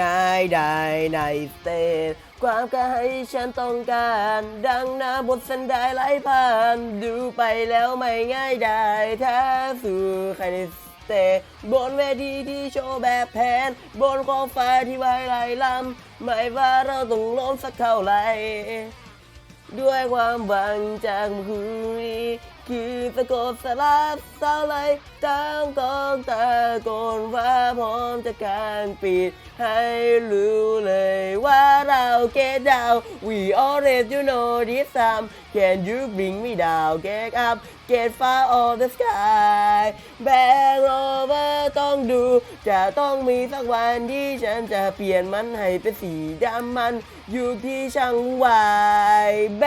ง่ายได้ในสเตจความกระให้ฉันต้องการ ดังน้ำบนสันไดไหลผ่าน ดูไปแล้วไม่ง่ายได้ถ้าสู่ใครในสเตจบนเวทีที่โชว์แบบแผน บนกองไฟที่ไว้ไหลลำไม่ว่าเราต้องล้มสักเท่าไหร่ด้วยความหวังจากมือคืน นี้คือตะกนสลายเศร้าเลยตั้งกองตะโกนว่าพร้อมจะกางปีดให้รู้เลยว่าเราเกตดาว we already you know this time can you bring me down get up get far of the sky back over ต้องดู จะต้องมีสักวันที่ฉันจะเปลี่ยนมันให้เป็นสีดำมัน อยู่ที่ช่างวายแบ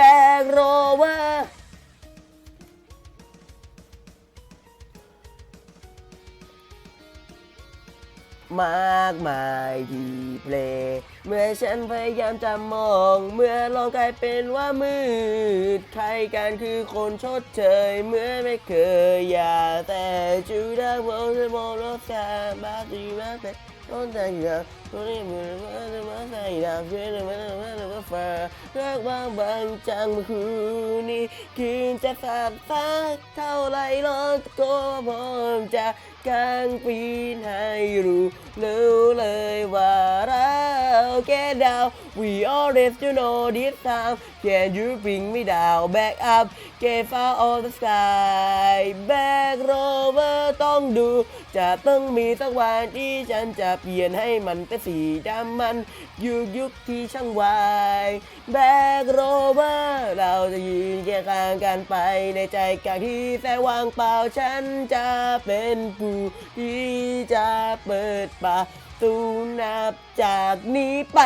มากมายที่เพลงเมื่อฉันพยายามจะมอง เมื่อลองกลายเป็นว่ามืด ใครกันคือคนชดเชยเมื่อไม่เคยอยากแต่จูดาโวจะมองรถกาบาดีมากแต่ ต้นแต่งงานตัวนี้มือมาจะมาใส่ดาบเชื่อมาเลยมาเลยมาฟ้ารักบางบางจังเมื่อคืนนี้คืนจะสาบสักเท่าไรร้อตะโก็พร้อมจะกางปีนให้รู้รู้เล we always you know this time can you bring me down back up get far of the sky back rover ต้องดู จะต้องมีสักวันที่ฉันจะเปลี่ยนให้มันเป็นสีดำมัน ยุคยุคที่ช่างวายแบกโรเวอร์เราจะยืนเคียงข้างกันไปในใจกลางที่แสนว่างเปล่าฉันจะเป็นผู้ที่จะเปิดประตูนับจากนี้ไป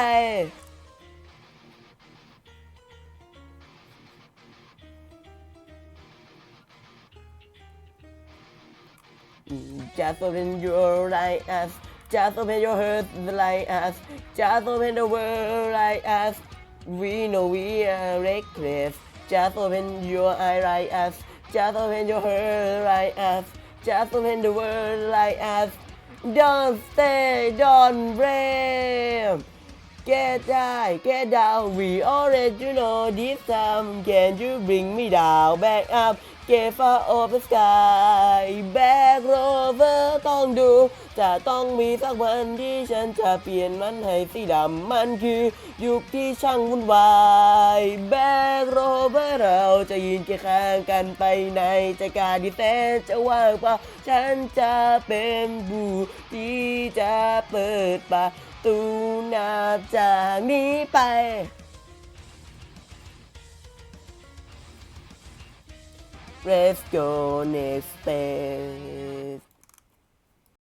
Just open your us. Just open your heart like us. Just open the world like us. We know we are reckless. Just open your eye like us. Just open your heart like us. Just open the world like us. Don't stay, don't blame. Get down, get down. We already know this time. Can you bring me down, back up? Get far off the sky. Back จะต้องมีสักวันที่ฉันจะเปลี่ยนมันให้สีดำมันคือยุคที่ช่างวุ่นวายแบกโรเบอร์เราจะยืนเคียงข้างกันไปในใจการที่แสนจะว่างเปล่าฉันจะเป็นผู้ที่จะเปิดประตูนับจากนี้ไป Let's go next space